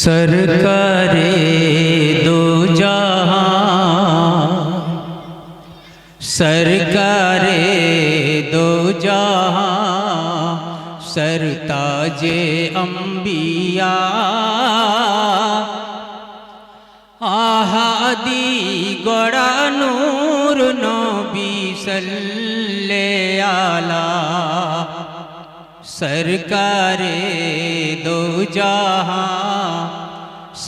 सरकारे दो जहां सरकारे दो जहां सरताजे अंबिया আহাদি গড়া নূর নবী সাল্লে আলা সরকারে দো জাহাঁ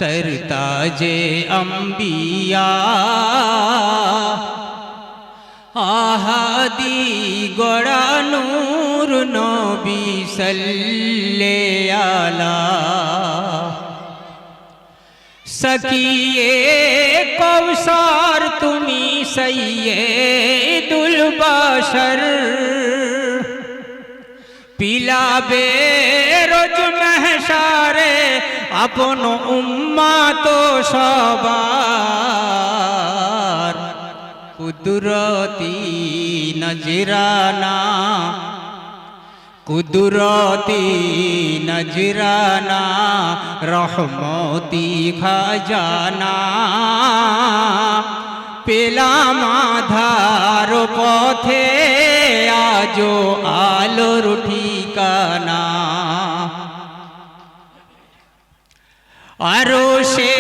सरताजे अंबिया আহাদি গড়া নূর নবী সাল্লে আলা সকিয়ে কৌসার তুমি সৈয়দুল বাশর পিলাবে রোজ মেহসারে আপন উম্মা তো সবার কুদরতি নজরানা কুদরতি নজরানা, রহমতি খাজানা। পেলাম আধার পথে আজো আলোর আরও সে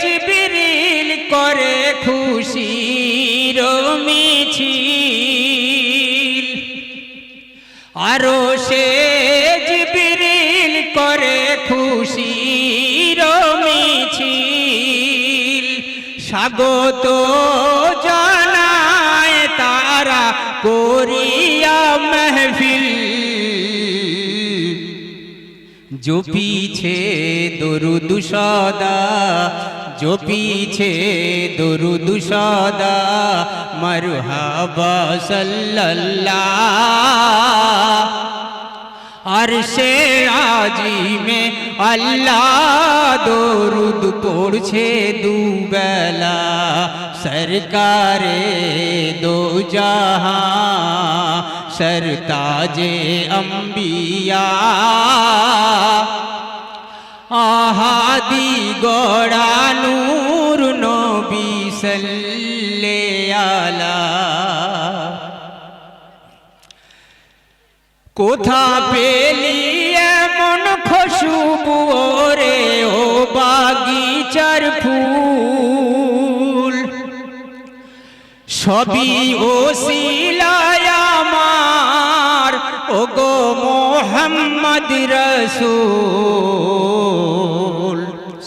জিবিরিল করে খুশি মিছিল আরও সে জিবিরিল করে খুশি মিছিল স্বাগত জানায় তারা করিয়া মেহফিল। जो पीछे दुरुद सदा जो पीछे दुरुद सदा मरहबा सल्लल्लाह अरशे आजी में अल्लाह दुरुद पड़छे दुबेला सरकारे दो जहां सरताजे अंबिया সাল্লে কোথা পেলি এমন খুশবু রে ও বাগিচার ফুল? সবই ও শিলায় আমার ও গো মোহাম্মদ রসুল।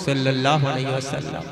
সাল্লাল্লাহু আলাইহি ওয়াসাল্লাম।